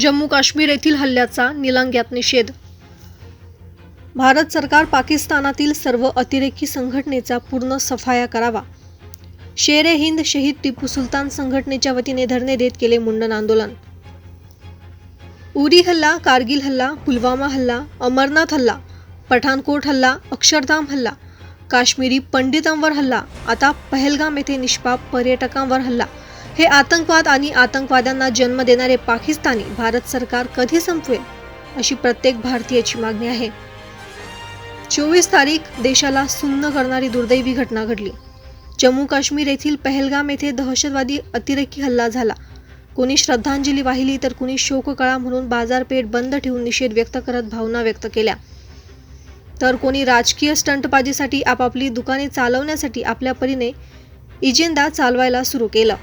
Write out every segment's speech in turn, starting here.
जम्मू काश्मीर येथील हल्ल्याचा निलंग्यात निषेध. भारत सरकार पाकिस्तानातील सर्व अतिरेकी संघटनेचा पूर्ण सफाया करावा. शेर ए हिंद शहीद टिपू सुलतान संघटनेच्या वतीने धरणे देत केले मुंडन आंदोलन. उरी हल्ला कारगिल हल्ला पुलवामा हल्ला अमरनाथ हल्ला पठाणकोट हल्ला अक्षरधाम हल्ला काश्मीरी पंडितांवर हल्ला आता पहलगाम येथे निष्पाप पर्यटकांवर हल्ला हे आतंकवाद आणि आतंकवाद्यांना जन्म देणारे पाकिस्तानी भारत सरकार कधी संपवेल अशी प्रत्येक भारतीयाची मागणी आहे. चोवीस तारीख देशाला सुन्न करणारी दुर्दैवी घटना घडली. जम्मू काश्मीर येथील पहलगाम येथे दहशतवादी अतिरेकी हल्ला झाला. कोणी श्रद्धांजली वाहिली तर कुणी शोककळा म्हणून बाजारपेठ बंद ठेवून निषेध व्यक्त करत भावना व्यक्त केल्या. तर कोणी राजकीय स्टंटबाजीसाठी आपापली दुकाने चालवण्यासाठी आपल्या परीने इजेंदा चालवायला सुरू केलं.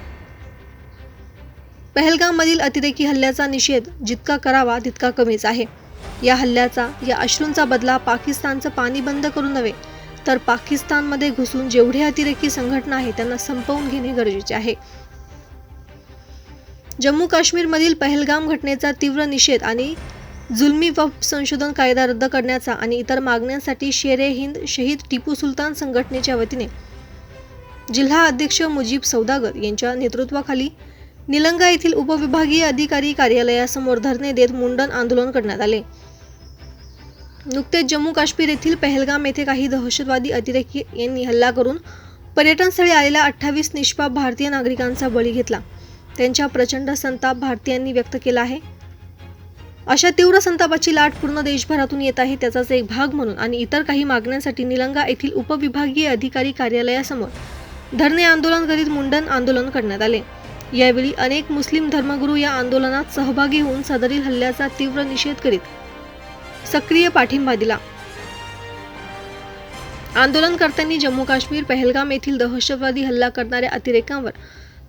पहलगाममधील अतिरेकी हल्ल्याचा निषेध जितका करावा तितका कमीच आहे. या हल्ल्याचा या अश्रूंचा बदला पाकिस्तानचं पाणी बंद करून नव्हे तर पाकिस्तानमध्ये घुसून जेवढे अतिरेकी संघटना आहे त्यांना संपवून घेणे गरजेचे आहे. जम्मू काश्मीरमधील पहलगाम घटनेचा तीव्र निषेध आणि जुलमी वफ संशोधन कायदा रद्द करण्याचा आणि इतर मागण्यांसाठी शेरे हिंद शहीद टिपू सुलतान संघटनेच्या वतीने जिल्हा अध्यक्ष मुजीब सौदागर यांच्या नेतृत्वाखाली निलंगा येथील उपविभागीय अधिकारी कार्यालयासमोर धरणे देत मुंडन आंदोलन करण्यात आले. नुकतेच जम्मू काश्मीर येथील पहलगाम येथे काही दहशतवादी अतिरेकी यांनी हल्ला करून पर्यटनस्थळी आलेल्या अठ्ठावीस निष्पाप भारतीय नागरिकांचा बळी घेतला. त्यांच्या प्रचंड संताप भारतीयांनी व्यक्त केला आहे. अशा तीव्र संतापाची लाट पूर्ण देशभरातून येत आहे त्याचाच एक भाग म्हणून. आणि इतर काही मागण्यांसाठी निलंगा येथील उपविभागीय अधिकारी कार्यालयासमोर धरणे आंदोलन करीत मुंडन आंदोलन करण्यात आले. यावेळी अनेक मुस्लिम धर्मगुरू या आंदोलनात सहभागी होऊन सदरील हल्ल्याचा तीव्र निषेध करीत सक्रिय पाठिंबा दिला आंदोलनकर्त्यांनी जम्मू काश्मीर पहलगाम येथील दहशतवादी हल्ला करणाऱ्या अतिरेकांवर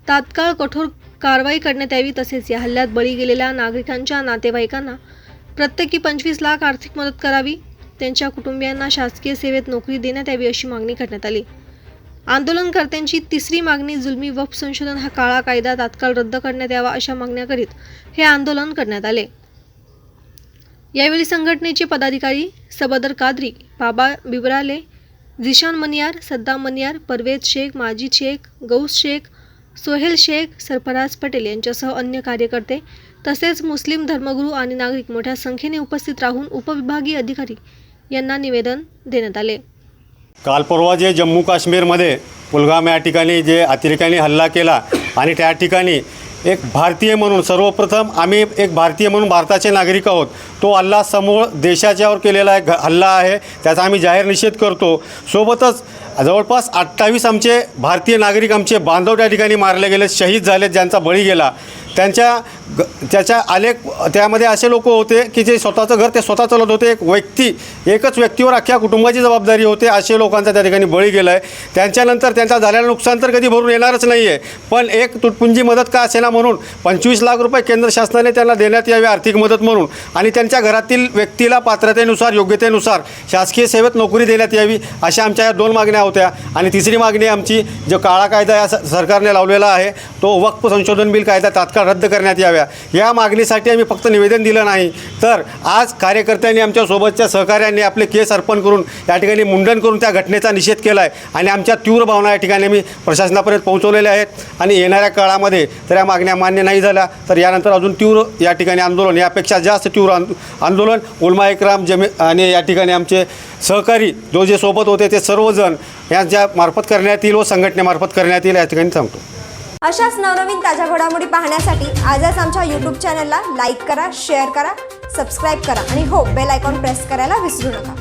तात्काळ कठोर कारवाई करण्यात यावी तसेच या हल्ल्यात बळी गेलेल्या नागरिकांच्या नातेवाईकांना प्रत्येकी पंचवीस लाख आर्थिक मदत करावी त्यांच्या कुटुंबियांना शासकीय सेवेत नोकरी देण्यात यावी अशी मागणी करण्यात आली. आंदोलनकर्त्यांची तिसरी मागणी जुलमी वफ संशोधन हा काळा कायदा तात्काळ रद्द करण्यात यावा अशा मागण्या करीत हे आंदोलन करण्यात आले. यावेळी संघटनेचे पदाधिकारी सबदर कादरी बाबा बिबराले झिशान मनियार सद्दाम मनियार परवेज शेख माजी शेख गौस शेख सोहेल शेख सरफराज पटेल यांच्यासह अन्य कार्यकर्ते तसेच मुस्लिम धर्मगुरू आणि नागरिक मोठ्या संख्येने उपस्थित राहून उपविभागीय अधिकारी यांना निवेदन देण्यात आले. काल परवा जे जम्मू काश्मीरमध्ये पुलगाम या ठिकाणी जे अतिरेक्यांनी हल्ला केला आणि त्या ठिकाणी एक भारतीय म्हणून सर्वप्रथम आम्ही एक भारतीय म्हणून भारताचे नागरिक आहोत. तो हल्ला समूळ देशाच्यावर केलेला एक हल्ला आहे त्याचा आम्ही जाहीर निषेध करतो. सोबतच जवळपास अठ्ठावीस आमचे भारतीय नागरिक आमचे बांधव त्या ठिकाणी मारले गेले शहीद झाले ज्यांचा बळी गेला. त्यांच्या ग त्याच्या अनेक त्यामध्ये असे लोक होते की जे स्वतःचं घर ते स्वतः चालत होते. एक व्यक्ती एकच व्यक्तीवर अख्ख्या कुटुंबाची जबाबदारी होते असे लोकांचा त्या ठिकाणी बळी गेला आहे त्यांच्यानंतर त्यांचा झालेलं नुकसान तर कधी भरून येणारच नाही आहे पण एक तुटपुंजी मदत का असेना म्हणून पंचवीस लाख रुपये केंद्र शासनाने त्यांना देण्यात यावी आर्थिक मदत म्हणून. आणि त्यांच्या घरातील व्यक्तीला पात्रतेनुसार योग्यतेनुसार शासकीय सेवेत नोकरी देण्यात यावी अशा आमच्या या दोन मागण्या होत्या. आणि तिसरी मागणी आमची जो काळा कायदा या सरकारने लावलेला आहे तो वक्फ संशोधन बिल कायदा तात्काळ रद्द करण्यात याव्या. या मागणीसाठी आम्ही फक्त निवेदन दिलं नाही. तर आज कार्यकर्त्यांनी आमच्या सोबतच्या सहकाऱ्यांनी आपले केस अर्पण करून या ठिकाणी मुंडन करून त्या घटनेचा निषेध केला आहे आणि आमच्या तीव्र भावना या ठिकाणी आम्ही प्रशासनापर्यंत पोहोचवलेल्या आहेत. आणि येणाऱ्या काळामध्ये तर या मागण्या मान्य नाही झाल्या तर यानंतर अजून तीव्र या ठिकाणी आंदोलन यापेक्षा जास्त तीव्र आंदोलन. उलमा एकराम जमे आणि या ठिकाणी आमचे सहकारी जो जे सोबत होते ते सर्वजण यांच्या मार्फत करण्यात येईल व संघटनेमार्फत करण्यात येईल या ठिकाणी सांगतो अशाच नवनवीन ताज्या घडामोडी पाहण्यासाठी आजच आमच्या यूट्यूब चॅनलला लाईक करा शेअर करा सबस्क्राईब करा आणि हो बेल आयकॉन प्रेस करायला विसरू नका.